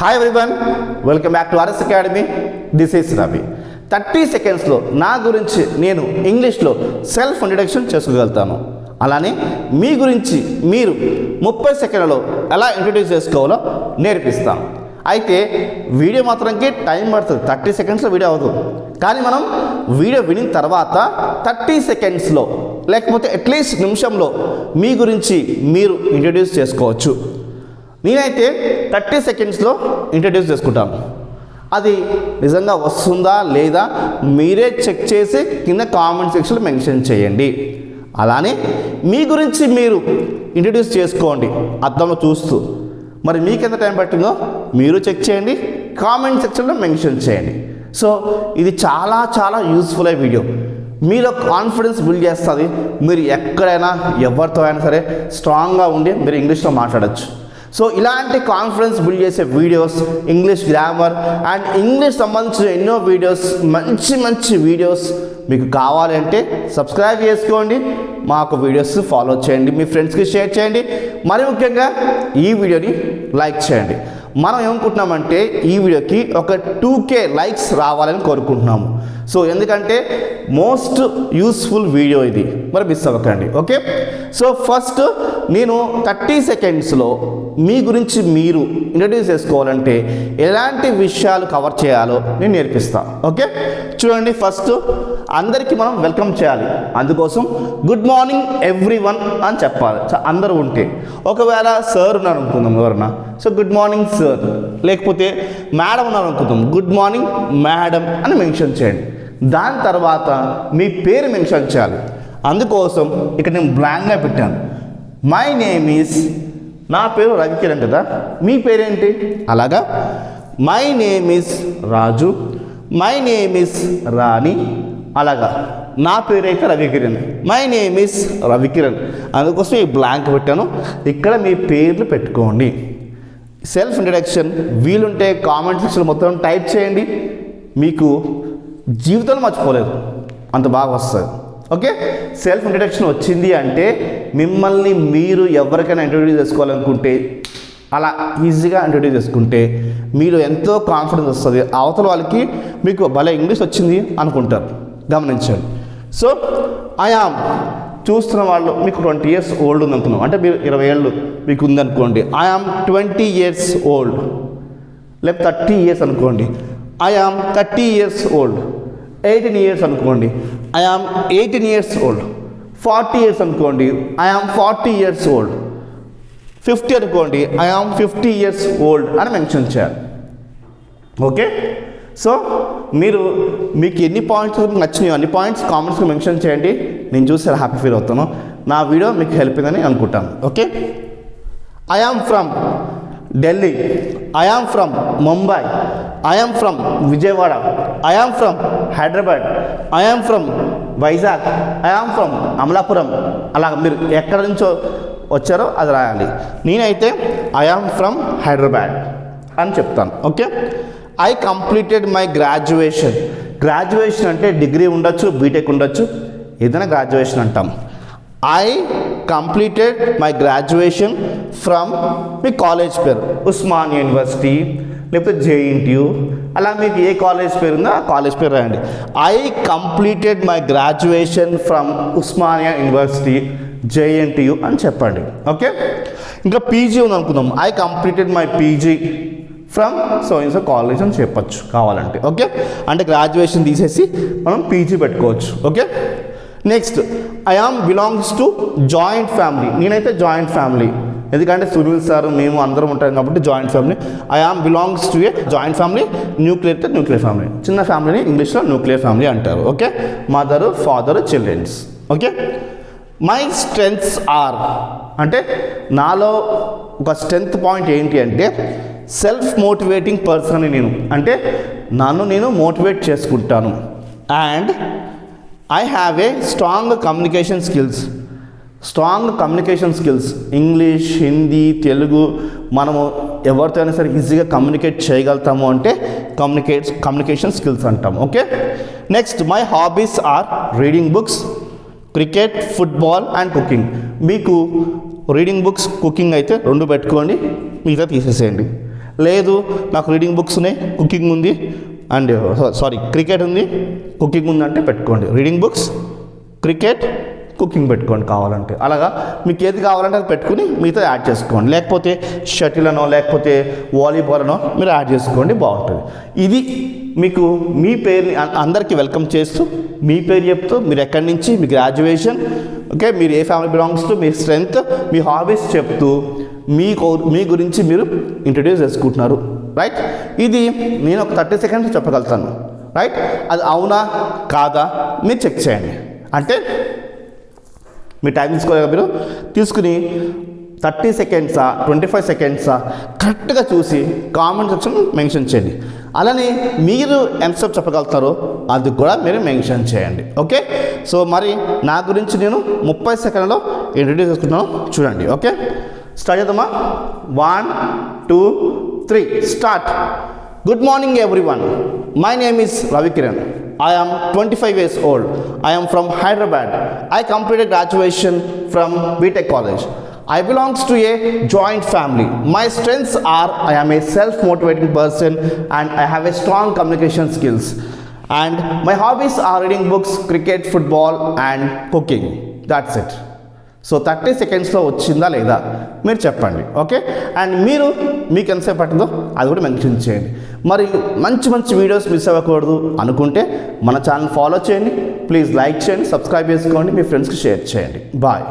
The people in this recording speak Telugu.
Hi everyone welcome back to RS academy this is Ravi thirty సెకండ్స్లో నా గురించి నేను ఇంగ్లీష్లో సెల్ఫ్ ఇంట్రడక్షన్ చేసుకోగలుగుతాను. అలానే మీ గురించి మీరు ముప్పై సెకండ్లలో ఎలా ఇంట్రడ్యూస్ చేసుకోవాలో నేర్పిస్తాను. అయితే వీడియో మాత్రంకి టైం పడుతుంది. థర్టీ సెకండ్స్లో వీడియో అవ్వదు. కానీ మనం వీడియో వినిన తర్వాత థర్టీ సెకండ్స్లో లేకపోతే అట్లీస్ట్ నిమిషంలో మీ గురించి మీరు ఇంట్రడ్యూస్ చేసుకోవచ్చు. నేనైతే థర్టీ సెకండ్స్లో ఇంట్రడ్యూస్ చేసుకుంటాను. అది నిజంగా వస్తుందా లేదా మీరే చెక్ చేసి కింద కామెంట్ సెక్షన్లో మెన్షన్ చేయండి. అలానే మీ గురించి మీరు ఇంట్రడ్యూస్ చేసుకోండి. అద్దంలో చూస్తూ. మరి మీకు ఎంత టైం పట్టిందో మీరు చెక్ చేయండి కామెంట్ సెక్షన్లో మెన్షన్ చేయండి. సో ఇది చాలా చాలా యూస్ఫుల్ అయ్యే వీడియో మీలో కాన్ఫిడెన్స్ బిల్డ్ చేస్తుంది. మీరు ఎక్కడైనా ఎవరితో అయినా సరే స్ట్రాంగ్గా ఉండి మీరు ఇంగ్లీష్లో మాట్లాడచ్చు. సో ఇలాంటి కాన్ఫిడెన్స్ బిల్డ్ చేసే videos English grammar and English సంబంధించిన ఎన్నో వీడియోస్ మంచి మంచి వీడియోస్ మీకు కావాలంటే సబ్స్క్రైబ్ చేసుకోండి. మాకు వీడియోస్ ఫాలో చేయండి. మీ ఫ్రెండ్స్కి షేర్ చేయండి. మరి ముఖ్యంగా ఈ వీడియోని లైక్ చేయండి. మనం ఏమనుకుంటున్నామంటే ఈ వీడియోకి ఒక టూ కే లైక్స్ రావాలని కోరుకుంటున్నాము. సో ఎందుకంటే మోస్ట్ యూస్ఫుల్ వీడియో ఇది. మరి మిస్ అవ్వకండి. ఓకే సో ఫస్ట్ నేను థర్టీ సెకండ్స్లో మీ గురించి మీరు ఇంట్రడ్యూస్ చేసుకోవాలంటే ఎలాంటి విషయాలు కవర్ చేయాలో నేను నేర్పిస్తాను ఓకే చూడండి ఫస్ట్ అందరికీ మనం వెల్కమ్ చేయాలి. అందుకోసం గుడ్ మార్నింగ్ ఎవ్రీ వన్ అని చెప్పాలి. చ- అందరూ ఉంటే. ఒకవేళ సార్ ఉన్నారు అనుకుందాం ఎవరన్నా. సో గుడ్ మార్నింగ్ సార్ లేకపోతే మేడం ఉన్నారు అనుకుందాం గుడ్ మార్నింగ్ మేడం అని మెన్షన్ చేయండి. దాని తర్వాత మీ పేరు మెన్షన్ చేయాలి. అందుకోసం ఇక్కడ నేను బ్లాంక్గా పెట్టాను. మై నేమ్ ఈస్ నా పేరు రవికిరణ్ కదా? మీ పేరేంటి? అలాగా? My name is Raju. My name is Rani. అలాగా. నా పేరైతే Ravikiran. My name is Ravikiran. అందుకోసం ఈ బ్లాంక్ పెట్టాను. ఇక్కడ మీ పేర్లు పెట్టుకోండి. సెల్ఫ్ ఇంట్రడక్షన్ వీలుంటే కామెంట్ సెక్షన్ మొత్తం టైప్ చేయండి. మీకు జీవితంలో మర్చిపోలేదు. అంత బాగా వస్తుంది. ఓకే? సెల్ఫ్ ఇంట్రడక్షన్ వచ్చింది అంటే మిమ్మల్ని మీరు ఎవరికైనా ఇంట్రడ్యూస్ చేసుకోవాలనుకుంటే అలా ఈజీగా ఇంట్రడ్యూస్ చేసుకుంటే మీరు ఎంతో కాన్ఫిడెన్స్ వస్తుంది. అవతల వాళ్ళకి మీకు భలే ఇంగ్లీష్ వచ్చింది అనుకుంటారు. గమనించండి. సో ఆయామ్ చూస్తున్న వాళ్ళు మీకు ట్వంటీ ఇయర్స్ ఓల్డ్ ఉంది అనుకున్నాం అంటే మీరు ఇరవై ఏళ్ళు మీకు ఉందనుకోండి. I am twenty years old లేకపోతే థర్టీ ఇయర్స్ అనుకోండి. I am thirty years old eighteen years అనుకోండి. I am eighteen years old forty years అనుకోండి. I am forty years old fifty అనుకోండి. I am fifty years old అని మెన్షన్ చేయాలి. ఓకే సో మీరు మీకు ఎన్ని పాయింట్స్ నచ్చినాయో అన్ని పాయింట్స్ కామెంట్స్కి మెన్షన్ చేయండి. నేను చూసి హ్యాపీ ఫీల్ అవుతాను. నా వీడియో మీకు హెల్ప్ అయిందని అనుకుంటాను. Okay I am from Delhi I am from Mumbai I am from Vijayawada I from Hyderabad I am from Vizag I from Amalapuram అలా మీరు ఎక్కడి నుంచో వచ్చారో అది రాయాలి. నేనైతే ఐ ఫ్రమ్ హైదరాబాద్ అని చెప్తాను. Okay I completed my graduation graduation అంటే డిగ్రీ ఉండొచ్చు బీటెక్ ఉండొచ్చు ఏదైనా గ్రాడ్యుయేషన్ అంటాం. I completed my graduation from me college పేరు ఉస్మాన్ యూనివర్సిటీ లేకపోతే జేఎన్టీయూ అలా మీకు ఏ కాలేజ్ పేరు ఉందో ఆ కాలేజ్ పేరు రాయండి. I completed my graduation from Osmania university JNTU అని చెప్పండి. ఓకే ఇంకా పీజీ ఉంది అనుకుందాం I completed my PG from so in so college అని చెప్పొచ్చు కావాలంటే. ఓకే అంటే గ్రాడ్యుయేషన్ తీసేసి మనం పీజీ పెట్టుకోవచ్చు. Okay next I am belongs to joint family నేనైతే జాయింట్ ఫ్యామిలీ ఎందుకంటే సునీల్ సార్ మేము అందరం ఉంటాం కాబట్టి joint family I am belongs to a joint family nuclear nuclear family చిన్న ఫ్యామిలీని ఇంగ్లీష్లో న్యూక్లియర్ ఫ్యామిలీ అంటారు okay mother father childrens okay my strengths are అంటే నాలో ఒక స్ట్రెంగ్త్ పాయింట్ ఏంటి అంటే సెల్ఫ్ మోటివేటింగ్ పర్సన్ అని నేను. అంటే నన్ను నేను మోటివేట్ చేసుకుంటాను. And I have a strong communication skills strong communication skills English Hindi Telugu మనము ఎవరితో అయినా సరే ఈజీగా కమ్యూనికేట్ చేయగలుగుతాము అంటే కమ్యూనికేట్ కమ్యూనికేషన్ స్కిల్స్ అంటాం. Okay next my hobbies are reading books cricket football and cooking మీకు రీడింగ్ బుక్స్ కుకింగ్ అయితే రెండు పెట్టుకోండి మిగతా తీసేసేయండి. లేదు నాకు రీడింగ్ బుక్స్ ఉన్నాయి కుకింగ్ ఉంది అండ్ సారీ క్రికెట్ ఉంది. కుకింగ్ ఉంది అంటే పెట్టుకోండి. రీడింగ్ బుక్స్ క్రికెట్ కుకింగ్ పెట్టుకోండి కావాలంటే. అలాగా మీకు ఏది కావాలంటే అది పెట్టుకుని మిగతా యాడ్ చేసుకోండి. లేకపోతే షటిల్ అనో లేకపోతే వాలీబాల్ అనో మీరు యాడ్ చేసుకోండి బాగుంటుంది. ఇది మీకు మీ పేరుని అందరికీ వెల్కమ్ చేస్తూ మీ పేరు చెప్తూ మీరు ఎక్కడి నుంచి మీ గ్రాడ్యుయేషన్ ఓకే మీరు ఏ ఫ్యామిలీ బిలాంగ్స్ టు మీ స్ట్రెంగ్త్ మీ హాబీస్ చెప్తూ మీ మీ గురించి మీరు ఇంట్రడ్యూస్ చేసుకుంటున్నారు. రైట్ ఇది నేను ఒక థర్టీ సెకండ్స్ చెప్పగలుగుతాను. రైట్ అది అవునా? కాదా? మీరు చెక్ చేయండి. అంటే మీ టైం తీసుకోలేక మీరు? తీసుకుని థర్టీ సెకండ్సా ట్వంటీ ఫైవ్ సెకండ్సా కరెక్ట్గా చూసి కామెంట్ సెక్షన్ మెన్షన్ చేయండి. అలానే మీరు ఎంతసేపు చెప్పగలుగుతారో అది కూడా మీరు మెన్షన్ చేయండి. ఓకే సో మరి నా గురించి నేను ముప్పై సెకండ్లో ఇంట్రడ్యూస్ చేసుకుంటున్నాను. చూడండి. ఓకే స్టార్ట్ చేద్దామా? One two three start good morning everyone my name is Ravikiran I am twenty five years old I'm from Hyderabad I complete graduation from BTech college I belongs to a joint family my strengths are I am a self motivating person and I have a strong communication skills and my hobbies are reading books cricket football and cooking that's it so thirty సెకండ్స్లో వచ్చిందా లేదా? మీరు చెప్పండి. ఓకే అండ్ మీరు మీకు ఎంతసేపు పట్టిందో అది కూడా మెన్షన్ చేయండి. మరి మంచి మంచి వీడియోస్ మిస్ అవ్వకూడదు అనుకుంటే మన ఛానల్ ఫాలో చేయండి. ప్లీజ్ లైక్ చేయండి సబ్స్క్రైబ్ చేసుకోండి మీ ఫ్రెండ్స్కి షేర్ చేయండి. బాయ్.